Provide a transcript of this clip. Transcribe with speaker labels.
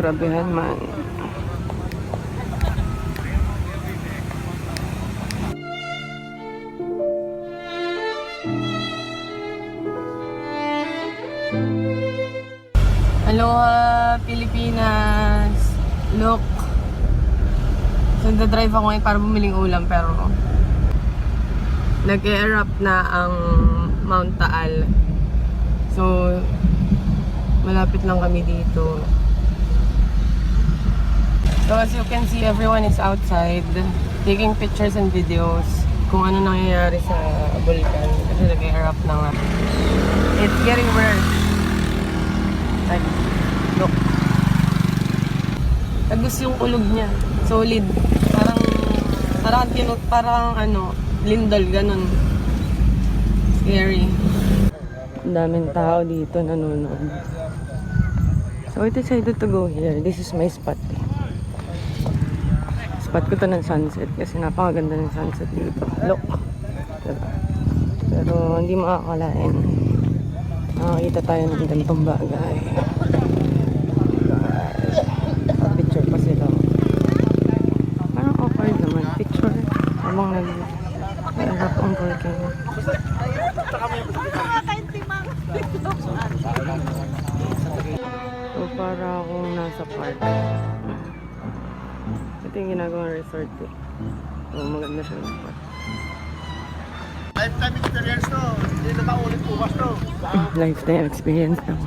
Speaker 1: Grabehan man. Aloha, Pilipinas! Look! So, drive ako ngayon para bumiling ulam pero nag-erupt na ang Mount Taal. So, malapit lang kami dito. So, as you can see, everyone is outside taking pictures and videos kung ano nangyayari sa vulkan kasi nag-erupt na nga. It's getting worse. Like, look. Tagus yung kulog niya. Solid. Parang, parang, parang ano, lindol, ganun. Scary. Ang daming tao dito nanonood. So, I decided to go here. This is my spot. eh. Spot ko to ng sunset kasi napakaganda ng sunset dito. Look. Diba? Pero hindi makakalain. Nakakita tayo ng ganitong bagay. Picture pa sila. Parang awkward naman. Picture. Habang nag ang volcano. So para akong nasa park. Ito yung ginagawang resort eh. So maganda siya ng spot.
Speaker 2: Lifetime experience to. Hindi na maulit bukas to.
Speaker 1: Lifetime experience daw.